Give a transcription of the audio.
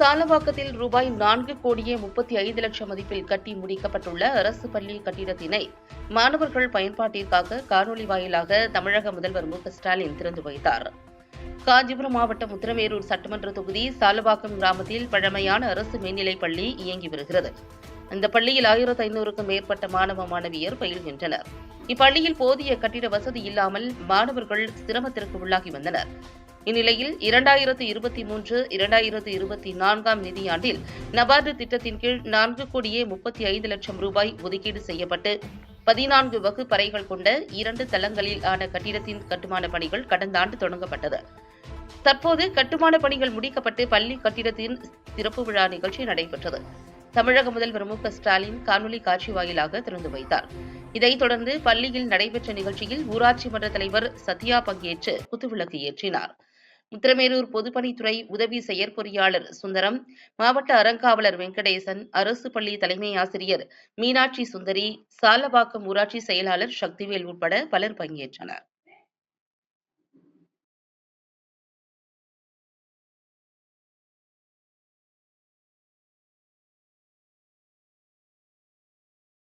சாலவாக்கத்தில் ரூபாய் நான்கு கோடியே முப்பத்தி ஐந்து லட்சம் மதிப்பில் கட்டி முடிக்கப்பட்டுள்ள அரசு பள்ளி கட்டிடத்தினை மாணவர்கள் பயன்பாட்டிற்காக காணொலி வாயிலாக தமிழக முதல்வர் மு ஸ்டாலின் திறந்து வைத்தார். காஞ்சிபுரம் மாவட்டம் உத்திரமேரூர் சட்டமன்ற தொகுதி சாலவாக்கம் கிராமத்தில் பழமையான அரசு மேல்நிலைப் பள்ளி இயங்கி வருகிறது. இந்த பள்ளியில் ஆயிரத்து ஐநூறுக்கும் மேற்பட்ட மாணவ மாணவியர் பயில்கின்றனர் இப்பள்ளியில் போதிய கட்டிட வசதி இல்லாமல் மாணவர்கள் சிரமத்திற்கு உள்ளாகி வந்தனர். இந்நிலையில் இரண்டாயிரத்து இருபத்தி மூன்று இரண்டாயிரத்து இருபத்தி நான்காம் நிதியாண்டில் நபார்டு திட்டத்தின் கீழ் நான்கு கோடியே முப்பத்தி ஐந்து லட்சம் ரூபாய் ஒதுக்கீடு செய்யப்பட்டு பதினான்கு வகுப்பறைகள் கொண்ட இரண்டு தளங்களில் ஆன கட்டிடத்தின் கட்டுமான பணிகள் கடந்த ஆண்டு தொடங்கப்பட்டது. தற்போது கட்டுமான பணிகள் முடிக்கப்பட்டு பள்ளி கட்டிடத்தின் திறப்பு விழா நிகழ்ச்சி நடைபெற்றது. தமிழக முதல்வர் மு ஸ்டாலின் காணொலி காட்சி வாயிலாக திறந்து வைத்தார். இதைத் தொடர்ந்து பள்ளியில் நடைபெற்ற நிகழ்ச்சியில் ஊராட்சி மன்ற தலைவர் சத்யா பங்கேற்று குத்துவிளக்கு ஏற்றினார். உத்திரமேரூர் பொதுப்பணித்துறை உதவி செயற்பொறியாளர் சுந்தரம் மாவட்ட அறங்காவலர் வெங்கடேசன் அரசு பள்ளி தலைமை ஆசிரியர் மீனாட்சி சுந்தரி சாலவாக்கம் ஊராட்சி செயலாளர் சக்திவேல் உட்பட பலர் பங்கேற்றனர்.